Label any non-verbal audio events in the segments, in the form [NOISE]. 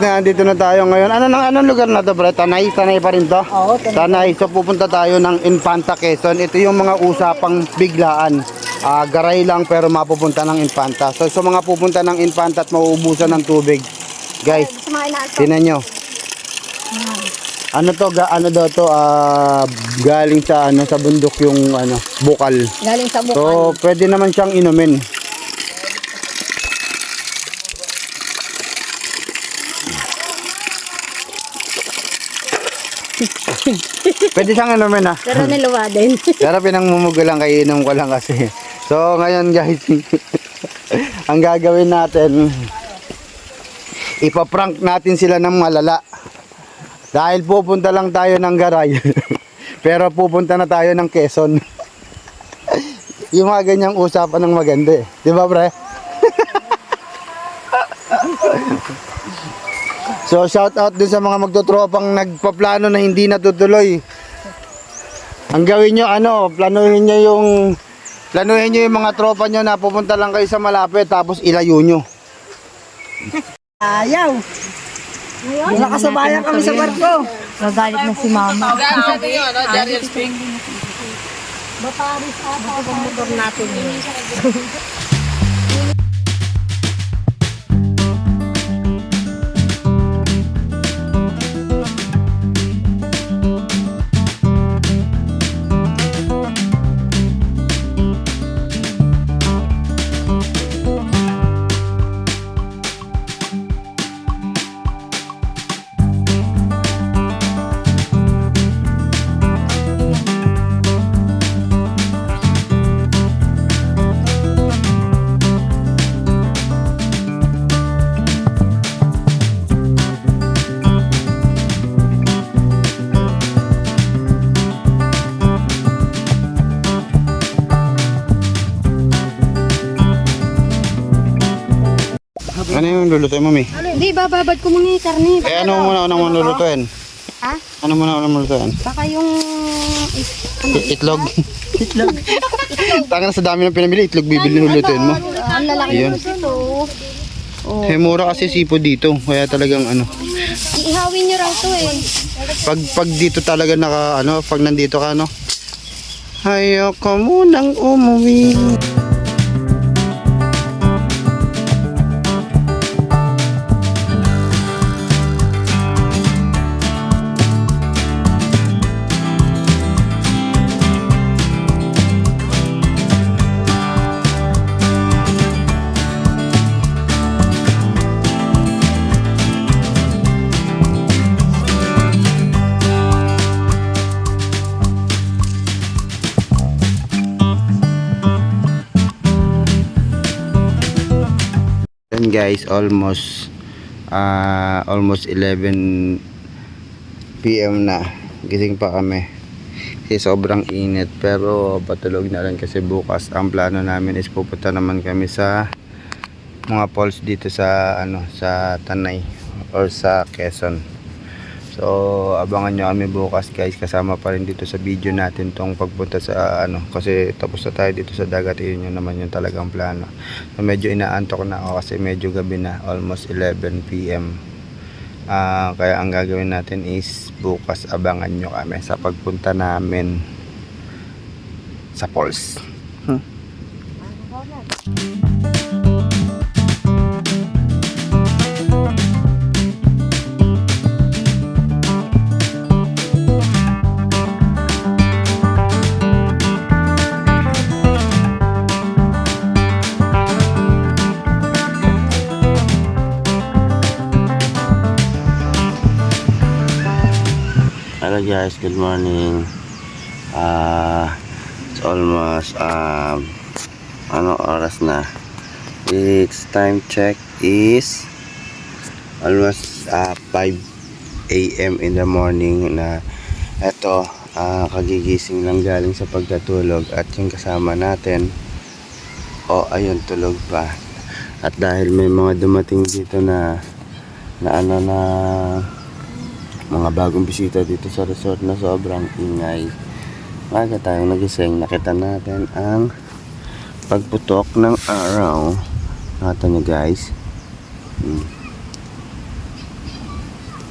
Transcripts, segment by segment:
na andito na tayo ngayon. Ano nang anong lugar na to, bro? Tanay, Tanay pa rin to? Oo, Tanay. Tanay. So pupunta tayo ng Infanta Quezon. Ito yung mga usapang biglaan. Ah, garay lang pero mapupunta ng Infanta. So sa mga pupunta ng Infanta at mauubusan ng tubig. Guys, na ito. tinan nyo. Ano to, ga, ano daw to, ah, galing sa ano sa bundok yung ano, bukal. Galing sa bukal. So, pwede naman siyang inumin. [LAUGHS] pwede siyang inumin ah. Pero niluwa din. [LAUGHS] Pero pinangmumugo lang kayo, inom ko lang kasi. So, ngayon guys, [LAUGHS] ang gagawin natin, ipaprank natin sila ng malala. Dahil pupunta lang tayo ng Garay, pero pupunta na tayo ng Quezon. Yung mga ganyang usapan ng maganda eh. Di ba, pre? So, shout out din sa mga magtutropang nagpaplano na hindi natutuloy. Ang gawin nyo, ano, planuhin nyo yung planuhin nyo yung mga tropa nyo na pupunta lang kayo sa malapit tapos ilayo nyo. Ayaw. Nakakasabayan kami sa barko. Nagalit na si mama. Bataris ata. Ito motor natin. Ano [LAUGHS] yung lulutuin mo, Mi? Hindi, bababad ko muna yung karne. Eh, ano muna unang mong lulutuin? Ha? Ano muna unang lulutuin? Baka yung... is- ano, itlog. itlog. [LAUGHS] Tangan sa dami ng pinamili, itlog bibili lulutuin mo. Ang lalaki ito. Oh. Eh, mura kasi sipo dito. Kaya talagang ano. Iihawin nyo raw to eh. Pag, pag dito talaga naka, ano, pag nandito ka, ano. Ayoko munang umuwi. Guys, almost ah almost 11 PM na. Gising pa kami. Kasi sobrang init pero patulog na rin kasi bukas ang plano namin is pupunta naman kami sa mga falls dito sa ano sa Tanay or sa Quezon. So abangan nyo kami bukas guys kasama pa rin dito sa video natin tong pagpunta sa ano kasi tapos na tayo dito sa dagat yun yun naman yung talagang plano. So, medyo inaantok na ako kasi medyo gabi na almost 11 PM. Ah, kaya ang gagawin natin is bukas abangan nyo kami sa pagpunta namin sa falls. Hmm. Guys, good morning. Ah, it's almost um ano oras na? It's time check is almost uh, 5 a.m. in the morning na eto ah, kagigising lang galing sa pagkatulog at yung kasama natin oh ayun tulog pa at dahil may mga dumating dito na na ano na mga bagong bisita dito sa resort na sobrang ingay. Maga tayong nagising, nakita natin ang pagputok ng araw. Nakita nyo guys. Hmm.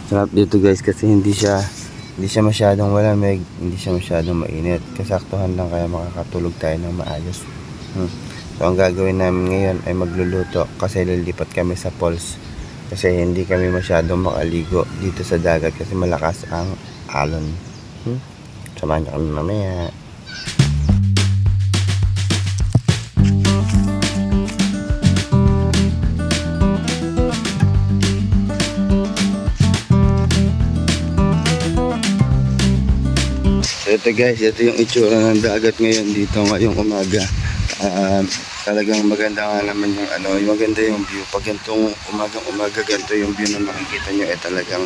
Sarap dito guys kasi hindi siya hindi siya masyadong malamig, hindi siya masyadong mainit. Kasaktuhan lang kaya makakatulog tayo ng maayos. Hmm. So ang gagawin namin ngayon ay magluluto kasi lilipat kami sa falls. Kasi hindi kami masyadong makaligo dito sa dagat kasi malakas ang alon. Hmm? Samahan niyo kami mamaya. Ito guys, ito yung itsura ng dagat ngayon dito ngayong umaga. Um, talagang maganda nga naman yung ano, yung maganda yung view. Pag ganitong umagang umaga, ganito yung view na makikita nyo, eh talagang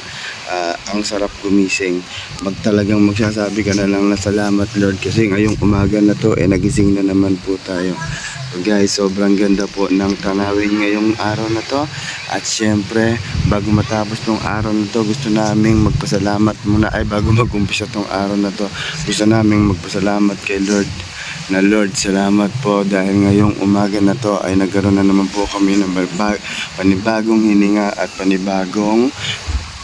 ah, ang sarap gumising. Mag talagang magsasabi ka na lang na salamat Lord kasi ngayong umaga na to, eh nagising na naman po tayo. So guys, sobrang ganda po ng tanawin ngayong araw na to. At syempre, bago matapos tong araw na to, gusto naming magpasalamat muna. Ay, bago mag-umpisa tong araw na to, gusto naming magpasalamat kay Lord na Lord, salamat po dahil ngayong umaga na to ay nagkaroon na naman po kami ng bag- panibagong hininga at panibagong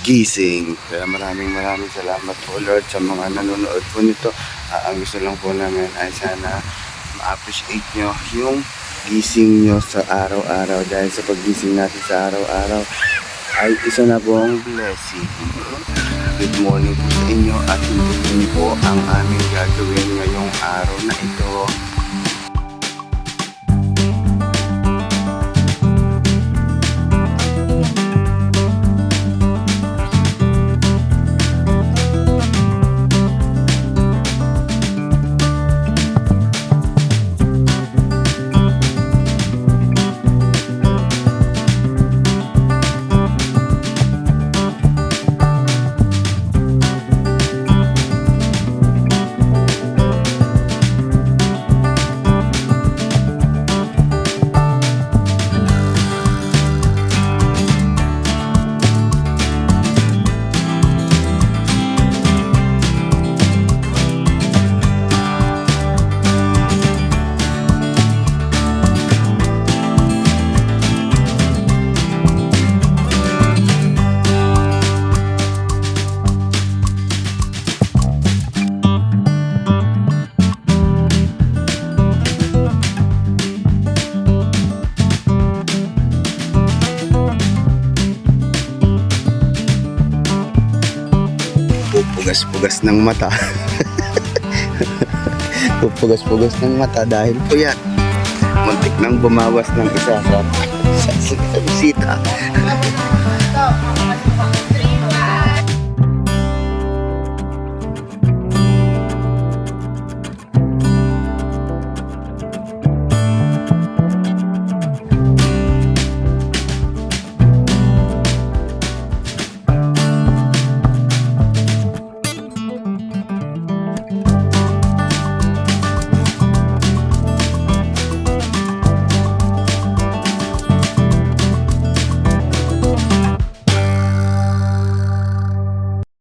gising. Kaya maraming maraming salamat po Lord sa mga nanonood po nito. Ah, ang gusto lang po namin ay sana ma-appreciate nyo yung gising nyo sa araw-araw dahil sa paggising natin sa araw-araw ay isa na pong blessing. Good morning po sa inyo at hindi po ang aming gagawin ngayong araw na ito. Pupugas-pugas ng mata. Pupugas-pugas ng mata dahil po yan. Muntik nang bumawas ng isa sa, sa, sa.